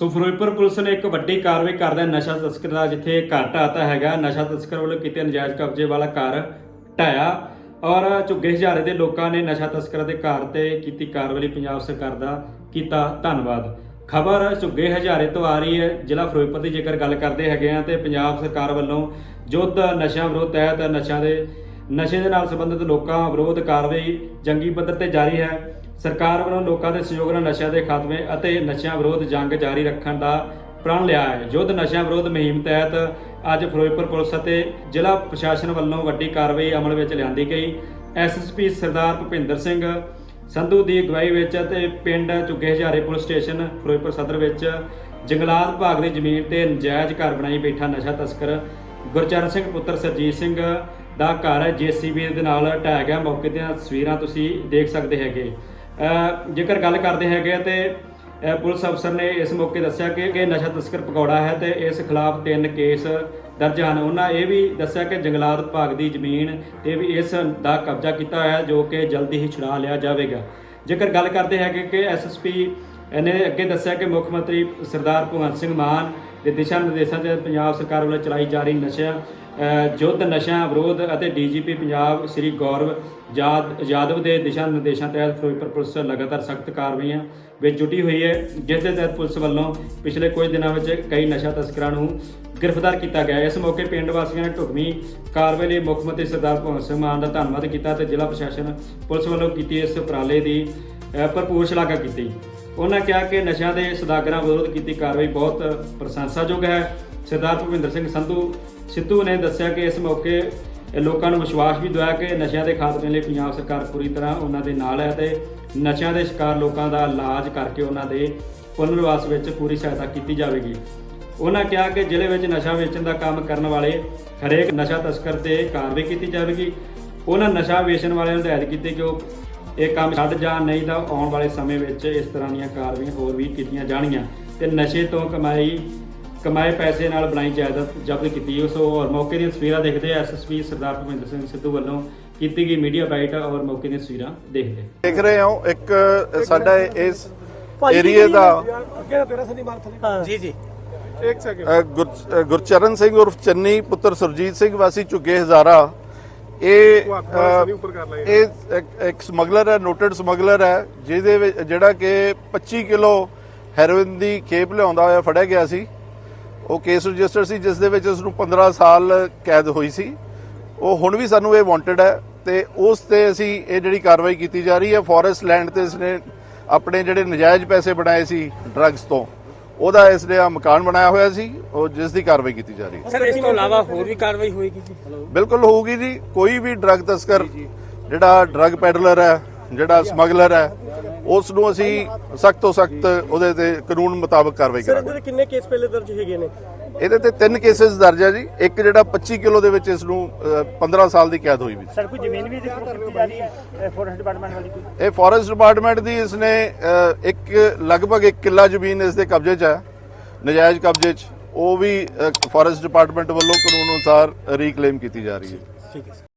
ਸੋ Firozpur police ਨੇ ਇੱਕ ਵੱਡੀ ਕਾਰਵਾਈ ਕਰਦਿਆਂ ਨਸ਼ਾ ਤਸਕਰ ਦਾ ਜਿੱਥੇ ਘਰ ਢਾਤਾ ਹੈਗਾ, ਨਸ਼ਾ ਤਸਕਰ ਵੱਲੋਂ ਕੀਤੇ ਨਜਾਇਜ਼ ਕਬਜ਼ੇ ਵਾਲਾ ਘਰ ਢਾਇਆ ਔਰ ਝੁੱਗੇ ਹਜ਼ਾਰੇ ਦੇ ਲੋਕਾਂ ਨੇ ਨਸ਼ਾ ਤਸਕਰਾਂ ਦੇ ਘਰ ਤੇ ਕੀਤੀ ਕਾਰਵਾਈ ਪੰਜਾਬ ਸਰਕਾਰ ਦਾ ਕੀਤਾ ਧੰਨਵਾਦ। ਖਬਰ ਝੁੱਗੇ ਹਜ਼ਾਰੇ ਤੋਂ ਆ ਰਹੀ ਹੈ, ਜ਼ਿਲ੍ਹਾ ਫਿਰੋਜ਼ਪੁਰ ਦੀ ਜੇਕਰ ਗੱਲ ਕਰਦੇ ਹੈਗੇ ਆ ਤੇ ਪੰਜਾਬ ਸਰਕਾਰ ਵੱਲੋਂ ਯੁੱਧ ਨਸ਼ਾ ਵਿਰੋਧ ਤਹਿਤ ਨਸ਼ਾ ਦੇ ਨਸ਼ੇ ਦੇ ਨਾਲ ਸੰਬੰਧਿਤ ਲੋਕਾਂ ਵਿਰੋਧ ਕਾਰਵਾਈ ਜੰਗੀ ਪੱਧਰ ਤੇ ਜਾਰੀ ਹੈ। ਸਰਕਾਰ ਵੱਲੋਂ ਲੋਕਾਂ ਦੇ ਸਹਿਯੋਗ ਨਾਲ ਨਸ਼ਿਆਂ ਦੇ ਖਾਤਮੇ ਅਤੇ ਨਸ਼ਿਆਂ ਵਿਰੋਧ ਜੰਗ ਜਾਰੀ ਰੱਖਣ ਦਾ ਪ੍ਰਣ ਲਿਆ ਹੈ। ਯੁੱਧ ਨਸ਼ਿਆਂ ਵਿਰੋਧ ਮੁਹਿੰਮ ਤਹਿਤ ਅੱਜ ਫਿਰੋਜ਼ਪੁਰ ਪੁਲਿਸ ਅਤੇ ਜ਼ਿਲ੍ਹਾ ਪ੍ਰਸ਼ਾਸਨ ਵੱਲੋਂ ਵੱਡੀ ਕਾਰਵਾਈ ਅਮਲ ਵਿੱਚ ਲਿਆਂਦੀ ਗਈ। ਐਸਐਸਪੀ ਸਰਦਾਰ ਭੁਪਿੰਦਰ ਸਿੰਘ ਸੰਧੂ ਦੀ ਅਗਵਾਈ ਵਿੱਚ ਅਤੇ ਪਿੰਡ ਝੁੱਗੇ ਹਜ਼ਾਰੇ ਪੁਲਿਸ ਸਟੇਸ਼ਨ ਫਿਰੋਜ਼ਪੁਰ ਸਦਰ ਵਿੱਚ ਜੰਗਲਾਤ ਵਿਭਾਗ ਦੀ ਜ਼ਮੀਨ ਤੇ ਨਜਾਇਜ਼ ਘਰ ਬਣਾਈ ਬੈਠਾ ਨਸ਼ਾ ਤਸਕਰ ਗੁਰਚਰਨ ਸਿੰਘ ਪੁੱਤਰ ਸਰਜੀਤ ਸਿੰਘ ਦਾ ਘਰ ਹੈ। ਜੀਸੀਬੀ ਦੇ ਨਾਲ ਢਹਿ ਗਿਆ। ਮੌਕੇ ਦੀਆਂ ਤਸਵੀਰਾਂ ਤੁਸੀਂ ਦੇਖ ਸਕਦੇ ਹੈਗੇ। ਜੇਕਰ ਗੱਲ ਕਰਦੇ ਹੈਗੇ ਆ ਤੇ ਪੁਲਿਸ ਅਫਸਰ ਨੇ ਇਸ ਮੌਕੇ ਦੱਸਿਆ ਕਿ ਇਹ ਨਸ਼ਾ ਤਸਕਰ ਪਕੌੜਾ ਹੈ ਤੇ ਇਸ ਖਿਲਾਫ ਤਿੰਨ ਕੇਸ ਦਰਜ ਹਨ। ਉਹਨਾਂ ਇਹ ਵੀ ਦੱਸਿਆ ਕਿ ਜੰਗਲਾਤ ਵਿਭਾਗ ਦੀ ਜ਼ਮੀਨ ਤੇ ਵੀ ਇਸ ਦਾ ਕਬਜ਼ਾ ਕੀਤਾ ਹੋਇਆ ਹੈ, ਜੋ ਕਿ ਜਲਦੀ ਹੀ ਛੁਡਾ ਲਿਆ ਜਾਵੇਗਾ। ਜੇਕਰ ਗੱਲ ਕਰਦੇ ਹੈਗੇ ਕਿ ਐਸਐਸਪੀ ਇਹਨੇ ਅੱਗੇ ਦੱਸਿਆ ਕਿ ਮੁੱਖ ਮੰਤਰੀ ਸਰਦਾਰ ਭਗਵੰਤ ਸਿੰਘ ਮਾਨ ਦੇ ਦਿਸ਼ਾ ਨਿਰਦੇਸ਼ਾਂ 'ਚ ਪੰਜਾਬ ਸਰਕਾਰ ਵੱਲੋਂ ਚਲਾਈ ਜਾ ਰਹੀ ਨਸ਼ਾ, ਅਹ ਯੁੱਧ ਨਸ਼ਾ ਵਿਰੋਧ ਅਤੇ ਡੀਜੀਪੀ ਪੰਜਾਬ ਸ੍ਰੀ ਗੌਰਵ ਜਾਦ ਯਾਦਵ ਦੇ ਦਿਸ਼ਾ ਨਿਰਦੇਸ਼ਾਂ ਤਹਿਤ ਫਿਰੋਜ਼ਪੁਰ ਪੁਲਿਸ ਲਗਾਤਾਰ ਸਖਤ ਕਾਰਵਾਈਆਂ ਵਿੱਚ ਜੁਟੀ ਹੋਈ ਹੈ, ਜਿਸ ਦੇ ਤਹਿਤ ਪੁਲਿਸ ਵੱਲੋਂ ਪਿਛਲੇ ਕੁਝ ਦਿਨਾਂ ਵਿੱਚ ਕਈ ਨਸ਼ਾ ਤਸਕਰਾਂ ਨੂੰ ਗ੍ਰਿਫਤਾਰ ਕੀਤਾ ਗਿਆ। ਇਸ ਮੌਕੇ ਪਿੰਡ ਵਾਸੀਆਂ ਨੇ ਢੁਕਵੀਂ ਕਾਰਵਾਈ ਲਈ ਮੁੱਖ ਮੰਤਰੀ ਸਰਦਾਰ ਭਗਵੰਤ ਸਿੰਘ ਮਾਨ ਦਾ ਧੰਨਵਾਦ ਕੀਤਾ ਤੇ ਜ਼ਿਲ੍ਹਾ ਪ੍ਰਸ਼ਾਸਨ ਪੁਲਿਸ ਵੱਲੋਂ ਕੀਤੀ ਇਸ ਉਪਰਾਲੇ ਦੀ ਭਰਪੂਰ ਸ਼ਲਾਘਾ ਕੀਤੀ। ਉਹਨਾਂ ਕਿਹਾ ਕਿ ਨਸ਼ਿਆਂ ਦੇ ਸਦਾਗਰਾਂ ਵਿਰੁੱਧ ਕੀਤੀ ਕਾਰਵਾਈ ਬਹੁਤ ਪ੍ਰਸ਼ੰਸਾਯੋਗ ਹੈ। ਸਰਦਾਰ ਭੁਪਿੰਦਰ ਸਿੰਘ ਸੰਧੂ ਸਿੱਧੂ ਨੇ ਦੱਸਿਆ ਕਿ ਇਸ ਮੌਕੇ ਲੋਕਾਂ ਨੂੰ ਵਿਸ਼ਵਾਸ ਵੀ ਦਿਵਾਇਆ ਕਿ ਨਸ਼ਿਆਂ ਦੇ ਖਾਤਮੇ ਲਈ ਪੰਜਾਬ ਸਰਕਾਰ ਪੂਰੀ ਤਰ੍ਹਾਂ ਉਹਨਾਂ ਦੇ ਨਾਲ ਹੈ ਤੇ ਨਸ਼ਿਆਂ ਦੇ ਸ਼ਿਕਾਰ ਲੋਕਾਂ ਦਾ ਇਲਾਜ ਕਰਕੇ ਉਹਨਾਂ ਦੇ ਪੁਨਰਵਾਸ ਵਿੱਚ ਪੂਰੀ ਸਹਾਇਤਾ ਕੀਤੀ ਜਾਵੇਗੀ। ਉਹਨਾਂ ਕਿਹਾ ਕਿ ਜ਼ਿਲ੍ਹੇ ਵਿੱਚ ਨਸ਼ਾ ਵੇਚਣ ਦਾ ਕੰਮ ਕਰਨ ਵਾਲੇ ਹਰੇਕ ਨਸ਼ਾ ਤਸਕਰ ਤੇ ਕਾਰਵਾਈ ਕੀਤੀ ਜਾਵੇਗੀ। ਉਹਨਾਂ ਨਸ਼ਾ ਵੇਚਣ ਵਾਲਿਆਂ ਨੂੰ ਹਦਾਇਤ ਕੀਤੀ ਕਿ ਉਹ ਇਹ ਕੰਮ ਛੱਡ ਜਾਣ ਨਹੀਂ ਤਾਂ ਆਉਣ ਵਾਲੇ ਸਮੇਂ ਵਿੱਚ ਇਸ ਤਰ੍ਹਾਂ ਦੀਆਂ ਕਾਰਵਾਈਆਂ ਹੋਰ ਵੀ ਕੀਤੀਆਂ ਜਾਣਗੀਆਂ। ਤੇ ਨਸ਼ੇ ਤੋਂ ਕਮਾਈ ਕਮਾਏ ਪੈਸੇ ਨਾਲ ਬਣਾਈ ਜਾਇਦਾਦ ਜ਼ਬਤ ਕੀਤੀ ਉਸ ਔਰ ਮੌਕੇ ਦੀਆਂ ਤਸਵੀਰਾਂ ਦੇਖਦੇ ਐਸਐਸਪੀ ਸਰਦਾਰ ਭੁਪਿੰਦਰ ਸਿੰਘ ਸਿੱਧੂ ਵੱਲੋਂ ਕੀਤੀ ਗਈ ਮੀਡੀਆ ਬਾਈਟ ਔਰ ਮੌਕੇ ਦੀਆਂ ਤਸਵੀਰਾਂ ਦੇਖਦੇ ਦੇਖ ਰਹੇ ਹੋ ਇੱਕ ਸਾਡਾ ਇਸ ਏਰੀਏ ਦਾ ਜੀ ਜੀ। ਗੁਰ- ਅ, ਗੁਰਚਰਨ ਸਿੰਘ ਉਰਫ ਚੰਨੀ ਪੁੱਤਰ ਸੁਰਜੀਤ ਸਿੰਘ ਵਾਸੀ ਝੁੱਗੇ ਹਜ਼ਾਰਾ ਇਹ ਇਹ ਇੱਕ- ਇੱਕ ਸਮਗਲਰ ਹੈ ਨੋਟਡ ਸਮਗਲਰ ਹੈ ਜਿਹਦੇ ਵਿੱਚ ਜਿਹੜਾ ਕਿ 25 ਕਿਲੋ ਹੈਰੋਇਨ ਦੀ ਖੇਪ ਲਿਆਉਂਦਾ ਹੋਇਆ ਫੜਿਆ ਗਿਆ ਸੀ। ਉਹ ਕੇਸ ਰਜਿਸਟਰ ਸੀ ਜਿਸ ਦੇ ਵਿੱਚ ਉਸ ਨੂੰ 15 ਸਾਲ ਕੈਦ ਹੋਈ ਸੀ। ਉਹ ਹੁਣ ਵੀ ਸਾਨੂੰ ਇਹ ਵਾਂਟਡ ਹੈ ਤੇ ਉਸ ਤੇ ਅਸੀਂ ਇਹ ਜਿਹੜੀ ਕਾਰਵਾਈ ਕੀਤੀ ਜਾ ਰਹੀ ਹੈ ਫੋਰੈਸਟ ਲੈਂਡ ਤੇ ਇਸਨੇ ਆਪਣੇ ਜਿਹੜੇ ਨਜਾਇਜ਼ ਪੈਸੇ ਬਣਾਏ ਸੀ ਡਰੱਗਸ ਤੋਂ। ਉਹਦਾ ਇਸਨੇ ਆ ਮਕਾਨ ਬਣਾਇਆ ਹੋਇਆ ਸੀ ਉਹ ਜਿਸ ਦੀ ਕਾਰਵਾਈ ਕੀਤੀ ਜਾ ਰਹੀ ਹੈ। ਸਰ ਇਸ ਤੋਂ ਇਲਾਵਾ ਹੋਰ ਵੀ ਕਾਰਵਾਈ ਹੋਏਗੀ ਜੀ? ਬਿਲਕੁਲ ਹੋਊਗੀ ਜੀ ਕੋਈ ਵੀ ਡਰੱਗ ਤਸਕਰ ਜਿਹੜਾ ਡਰੱਗ ਪੈਡਲਰ ਹੈ ਜਿਹੜਾ ਸਮਗਲਰ ਹੈ ਉਸ ਨੂੰ ਅਸੀਂ ਸਖਤ ਤੋਂ ਸਖਤ ਉਹਦੇ ਤੇ ਕਾਨੂੰਨ ਮੁਤਾਬਕ ਕਾਰਵਾਈ ਸਰ ਕਰਾਂਗੇ। ਇਹਦੇ ਕਿੰਨੇ ਕੇਸ ਪਹਿਲੇ ਦਰਜ ਹੈਗੇ ਨੇ? ਇਹਦੇ ਤੇ ਤਿੰਨ ਕੇਸਿਸ ਦਰਜ ਹੈ ਜੀ। ਇੱਕ ਜਿਹੜਾ 25 ਕਿਲੋ ਦੇ ਵਿੱਚ ਇਸ ਨੂੰ ਅ, 15 ਸਾਲ ਦੀ ਕੈਦ ਹੋਈ ਵੀ ਸੀ। ਸਰ ਕੋਈ ਜ਼ਮੀਨ ਵੀ ਦਿੱਤੀ ਕੀਤੀ ਜਾ ਰਹੀ ਹੈ? ਫੋਰੈਸਟ ਡਿਪਾਰਟਮੈਂਟ ਵਾਲੀ ਕੋਈ? ਇਹ ਫੋਰੈਸਟ ਡਿਪਾਰਟਮੈਂਟ ਦੀ ਇਸਨੇ ਅ, ਇੱਕ ਲਗਭਗ 1 ਕਿੱਲਾ ਜ਼ਮੀਨ ਇਸ ਦੇ ਕਬਜ਼ੇ 'ਚ ਹੈ ਨਜਾਇਜ਼ ਕਬਜ਼ੇ 'ਚ। ਉਹ ਵੀ ਫੋਰੈਸਟ ਡਿਪਾਰਟਮੈਂਟ ਵੱਲੋਂ ਕਾਨੂੰਨ ਅਨੁਸਾਰ ਰੀਕਲੇਮ ਕੀਤੀ ਜਾ ਰਹੀ ਹੈ। ਠੀਕ ਹੈ